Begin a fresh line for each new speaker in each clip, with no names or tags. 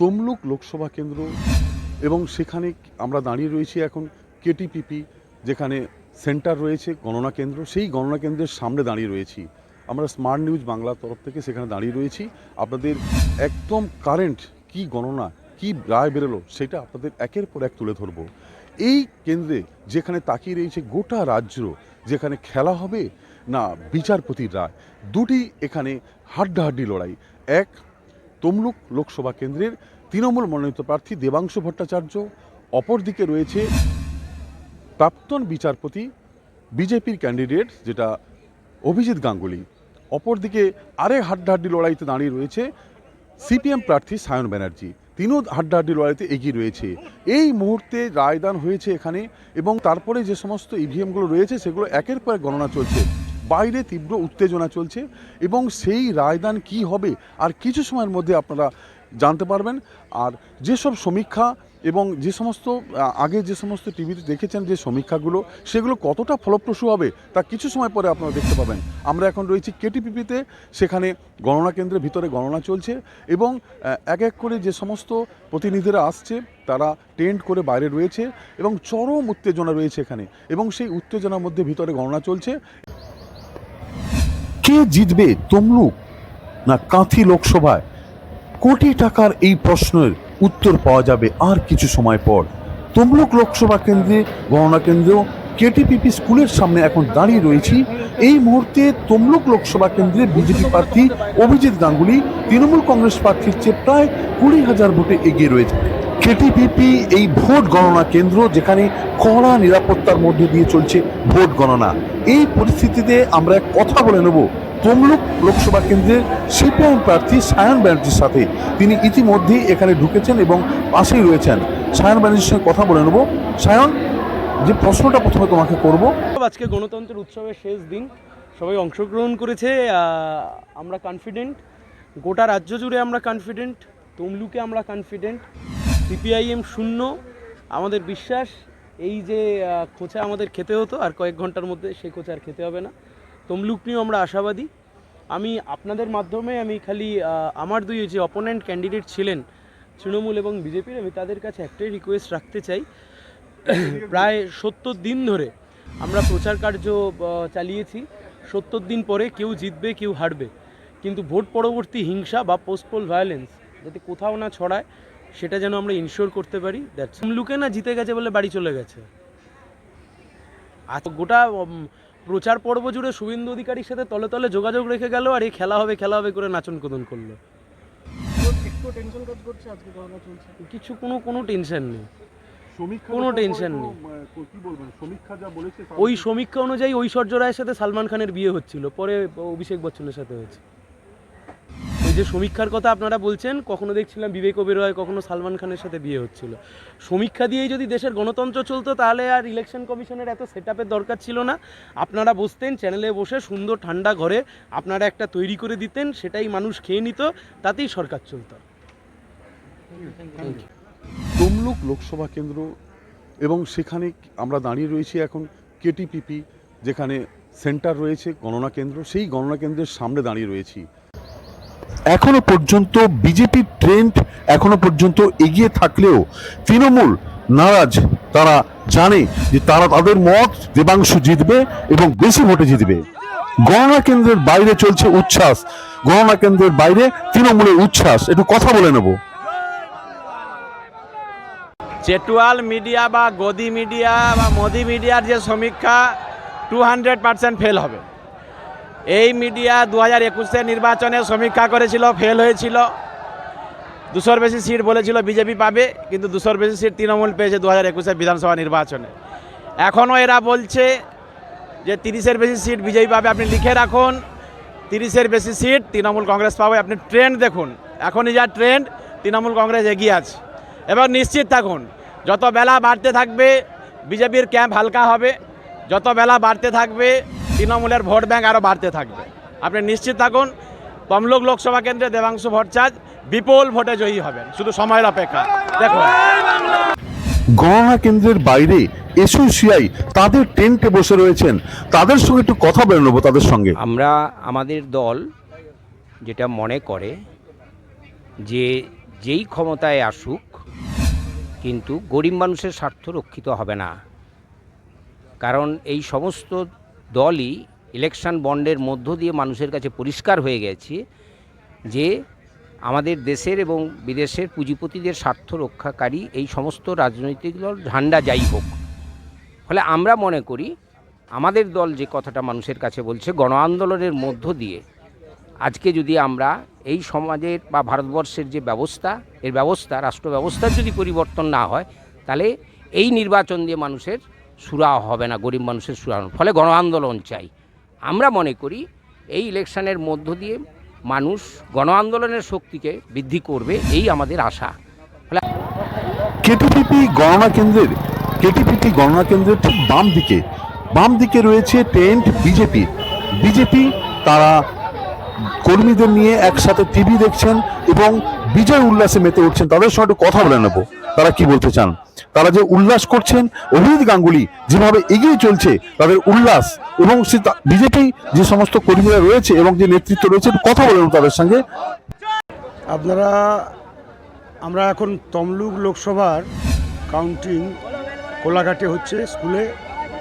তমলুক লোকসভা কেন্দ্র এবং সেখানে আমরা দাঁড়িয়ে রয়েছি এখন কেটিপিপি, যেখানে সেন্টার রয়েছে, গণনা কেন্দ্র। সেই গণনা কেন্দ্রের সামনে দাঁড়িয়ে রয়েছি। আমরা স্মার্ট নিউজ বাংলার তরফ থেকে সেখানে দাঁড়িয়ে রয়েছি। আপনাদের একদম কারেন্ট কি গণনা, কি রায় বেরোলো, সেটা আপনাদের একের পর এক তুলে ধরবো। এই কেন্দ্রে যেখানে তাকিয়ে রয়েছে গোটা রাজ্য, যেখানে খেলা হবে না বিচারপতির রায়, দুটি এখানে হাড্ডাহাড্ডি লড়াই। এক তমলুক লোকসভা কেন্দ্রের তৃণমূল মনোনীত প্রার্থী দেবাংশু ভট্টাচার্য, অপরদিকে রয়েছে প্রাক্তন বিচারপতি, বিজেপির ক্যান্ডিডেট যেটা অভিজিৎ গাঙ্গুলি। অপরদিকে আরেক হাড্ডাহাড্ডি লড়াইতে দাঁড়িয়ে রয়েছে সিপিএম প্রার্থী সায়ন ব্যানার্জি। তিনও হাড্ডাহাড্ডি লড়াইতে এগিয়ে রয়েছে। এই মুহূর্তে রায়দান হয়েছে এখানে এবং তারপরে যে সমস্ত ইভিএমগুলো রয়েছে সেগুলো একের পর গণনা চলছে। বাইরে তীব্র উত্তেজনা চলছে এবং সেই রায়দান কি হবে আর কিছু সময়ের মধ্যে আপনারা জানতে পারবেন। আর যেসব সমীক্ষা এবং যে সমস্ত আগে যে সমস্ত টিভিতে দেখেছেন যে সমীক্ষাগুলো, সেগুলো কতটা ফলপ্রসূ হবে তা কিছু সময় পরে আপনারা দেখতে পাবেন। আমরা এখন রয়েছি কেটিপিপিতে, সেখানে গণনা কেন্দ্রের ভিতরে গণনা চলছে এবং এক এক করে যে সমস্ত প্রতিনিধিরা আসছে, তারা টেন্ট করে বাইরে রয়েছে এবং চরম উত্তেজনা রয়েছে এখানে এবং সেই উত্তেজনার মধ্যে ভিতরে গণনা চলছে। কে জিতবে তমলুক না কাঁথি লোকসভায়? কোটি টাকার এই প্রশ্নের উত্তর পাওয়া যাবে আর কিছু সময় পর। তমলুক লোকসভা কেন্দ্রে, গণনা কেন্দ্র কেটিপিপি স্কুলের সামনে এখন দাঁড়িয়ে রয়েছি। এই মুহূর্তে তমলুক লোকসভা কেন্দ্রে বিজেপি প্রার্থী অভিজিৎ গাঙ্গুলি, তৃণমূল কংগ্রেস প্রার্থীর চেয়ে প্রায় কুড়ি হাজার ভোটে এগিয়ে রয়েছে। কেটিপিপি এই ভোট গণনা কেন্দ্র যেখানে কড়া নিরাপত্তার মধ্যে দিয়ে চলছে ভোট গণনা। এই পরিস্থিতিতে আমরা কথা বলে নেব। তমলুক লোকসভা কেন্দ্রের সিপিআইএম প্রার্থী সায়ন ব্যানার্জির সাথে। তিনি ইতিমধ্যেই এখানে ঢুকেছেন এবং পাশেই রয়েছেন। সায়ন ব্যানার্জির সঙ্গে কথা বলে নেব। সায়ন, যে প্রশ্নটা প্রথমে তোমাকে করব।
আজকে গণতন্ত্রের উৎসবের শেষ দিন। সবাই অংশগ্রহণ করেছে। আমরা কনফিডেন্ট গোটা রাজ্য জুড়ে আমরা কনফিডেন্ট তমলুকে আমরা কনফিডেন্ট সিপিআইএম শূন্য, আমাদের বিশ্বাস, এই যে খোঁচা আমাদের খেতে হতো, আর কয়েক ঘণ্টার মধ্যে সেই খোঁচা আর খেতে হবে না। তমলুক নিয়েও আমরা আশাবাদী। আমি আপনাদের মাধ্যমে আমি খালি আমার দুই যে অপোনেন্ট ক্যান্ডিডেট ছিলেন, তৃণমূল এবং বিজেপির, আমি তাদের কাছে একটাই রিকোয়েস্ট রাখতে চাই। প্রায় সত্তর দিন ধরে আমরা প্রচার কার্য চালিয়েছি। সত্তর দিন পরে কেউ জিতবে, কেউ হারবে। কিন্তু ভোট পরবর্তী হিংসা বা পোস্টপোল ভায়োলেন্স যাতে কোথাও না ছড়ায় সেটা যেন আমরা ইনশিওর করতে পারি দ্যাটস লুকে না জিতে গেছে বলে বাড়ি চলে গেছে। আর গোটা প্রচার পর্ব জুড়ে শুভেন্দু অধিকারীর সাথে তলে তলে যোগাযোগ রেখে গেল আর এই খেলা হবে খেলা হবে করে নাচন কোদন করল।
টেনশন
কিছু কোনো কোনো টেনশন নেই। কোনো tension নেই।
বলেছে
ওই সমীক্ষা অনুযায়ী ঐশ্বর্য রায়ের সাথে সালমান খানের বিয়ে হচ্ছিল পরে অভিষেক বচ্চনের সাথে হয়েছে। ওই যে সমীক্ষার কথা আপনারা বলছেন, কখনো দেখছিলাম বিবেক ওবেরয়, কখনো সালমান খানের সাথে বিয়ে হচ্ছিল। সমীক্ষা দিয়েই যদি দেশের গণতন্ত্র চলতো, তাহলে আর ইলেকশন কমিশনের এত সেট দরকার ছিল না। আপনারা বসতেন চ্যানেলে বসে সুন্দর ঠান্ডা ঘরে আপনারা একটা তৈরি করে দিতেন, সেটাই মানুষ খেয়ে নিত, তাতেই সরকার চলতো।
তমলুক লোকসভা কেন্দ্র এবং সেখানে আমরা দাঁড়িয়ে রয়েছি এখন কেটিপিপি, যেখানে সেন্টার রয়েছে গণনা কেন্দ্র, সেই গণনা কেন্দ্রের সামনে দাঁড়িয়ে রয়েছি। এখনও পর্যন্ত বিজেপির ট্রেন্ড এখনও পর্যন্ত এগিয়ে থাকলেও তৃণমূল নারাজ। তারা জানে যে তারা তাদের মত দেবাংশু জিতবে এবং বেশি ভোটে জিতবে। গণনা কেন্দ্রের বাইরে চলছে উচ্ছ্বাস। গণনা কেন্দ্রের বাইরে তৃণমূলের উচ্ছ্বাস। একটু কথা বলে নেব।
চেটুয়াল মিডিয়া বা গদি মিডিয়া বা মোদি মিডিয়ার যে সমীক্ষা টু হান্ড্রেড পার্সেন্ট ফেল হবে। এই মিডিয়া দু হাজার একুশের নির্বাচনে সমীক্ষা করেছিল ফেল হয়েছিল। দুশোর বেশি সিট বলেছিল বিজেপি পাবে, কিন্তু দুশোর বেশি সিট তৃণমূল পেয়েছে দু হাজার একুশের বিধানসভা নির্বাচনে। এখনও এরা বলছে যে তিরিশের বেশি সিট বিজেপি পাবে, আপনি লিখে রাখুন, তিরিশের বেশি সিট তৃণমূল কংগ্রেস পাবে। আপনি ট্রেন্ড দেখুন, এখনই যা ট্রেন্ড, তৃণমূল কংগ্রেস এগিয়ে আছে। এবং নিশ্চিত থাকুন, যত বেলা বাড়তে থাকবে, বিজেপির ক্যাম্প হালকা হবে, যত বেলা বাড়তে থাকবে তৃণমূলের ভোট ব্যাংক আরও বাড়তে থাকবে। আপনি নিশ্চিত থাকুন তমলুক লোকসভা কেন্দ্রে দেবাংশু ভট্টাচার্য বিপুল ভোটে জয়ী হবেন। শুধু সময়ের অপেক্ষা। দেখুন।
গণনা কেন্দ্রের বাইরে এসোসিয়াই তাদের টেন্টে বসে রয়েছেন। তাদের সঙ্গে একটু কথা বলে নেব তাদের সঙ্গে।
আমরা আমাদের দল যেটা মনে করে যে যেই ক্ষমতায় আসুক কিন্তু গরিব মানুষের স্বার্থ রক্ষিত হবে না। কারণ এই সমস্ত দলই ইলেকশন বন্ডের মধ্য দিয়ে মানুষের কাছে পরিষ্কার হয়ে গেছে যে আমাদের দেশের এবং বিদেশের পুঁজিপতিদের স্বার্থ রক্ষাকারী এই সমস্ত রাজনৈতিক দল ঝান্ডা যাই হোক। ফলে আমরা মনে করি আমাদের দল যে কথাটা মানুষের কাছে বলছে, গণ আন্দোলনের মধ্য দিয়ে আজকে যদি আমরা এই সমাজের বা ভারতবর্ষের যে ব্যবস্থা, এর ব্যবস্থা রাষ্ট্র ব্যবস্থার যদি পরিবর্তন না হয়, তাহলে এই নির্বাচন দিয়ে মানুষের সুরা হবে না, গরিব মানুষের সুরা ফলে গণ আন্দোলন চাই। আমরা মনে করি এই ইলেকশনের মধ্য দিয়ে মানুষ গণ আন্দোলনের শক্তিকে বৃদ্ধি করবে, এই আমাদের আশা।
কেটিপিপি গণনা কেন্দ্রের, কেটিপিপি গণনা কেন্দ্রের ঠিক বাম দিকে বাম দিকে রয়েছে টেন্ট বিজেপি। বিজেপি তারা কর্মীদের নিয়ে একসাথে টিভি দেখছেন এবং বিজয় উল্লাসে মেতে উঠছেন। তাদের সঙ্গে একটু কথা বলে নেব। তারা কি বলতে চান? তারা যে উল্লাস করছেন, অভিজিৎ গাঙ্গুলি যেভাবে এগিয়ে চলছে, তাদের উল্লাস এবং সে বিজেপি যে সমস্ত কর্মীরা রয়েছে এবং যে নেতৃত্ব রয়েছে কথা বলেন তাদের সঙ্গে।
আপনারা, আমরা এখন তমলুক লোকসভার কাউন্টিং কোলাঘাটে হচ্ছে স্কুলে।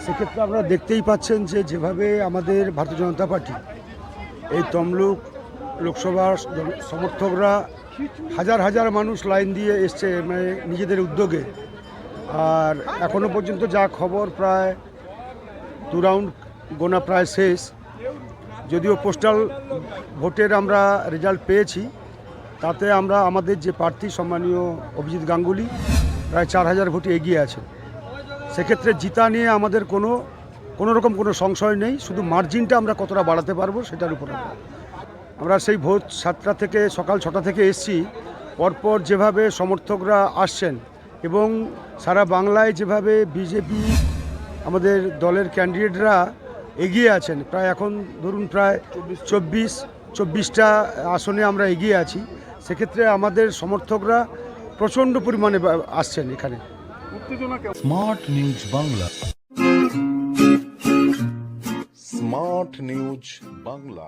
সেক্ষেত্রে আপনারা দেখতেই পাচ্ছেন যে যেভাবে আমাদের ভারতীয় জনতা পার্টি, এই তমলুক লোকসভার সমর্থকরা হাজার হাজার মানুষ লাইন দিয়ে এসছে মানে নিজেদের উদ্যোগে। আর এখনও পর্যন্ত যা খবর প্রায় দু রাউন্ড গোনা প্রায় শেষ। যদিও পোস্টাল ভোটের আমরা রেজাল্ট পেয়েছি, তাতে আমরা আমাদের যে প্রার্থী সম্মানীয় অভিজিৎ গাঙ্গুলি প্রায় চার হাজার ভোটে এগিয়ে আছে। সেক্ষেত্রে জিতা নিয়ে আমাদের কোনো কোনো রকম কোনো সংশয় নেই, শুধু মার্জিনটা আমরা কতটা বাড়াতে পারব সেটার উপর আমরা সেই ভোট সাতটা থেকে সকাল ছটা থেকে এসছি, পরপর যেভাবে সমর্থকরা আসছেন এবং সারা বাংলায় যেভাবে বিজেপি আমাদের দলের ক্যান্ডিডেটরা এগিয়ে আছেন প্রায় এখন ধরুন প্রায় চব্বিশ চব্বিশটা আসনে আমরা এগিয়ে আছি সেক্ষেত্রে আমাদের সমর্থকরা প্রচণ্ড পরিমাণে আসছেন এখানে।
Smart news Bangla. Smart news Bangla.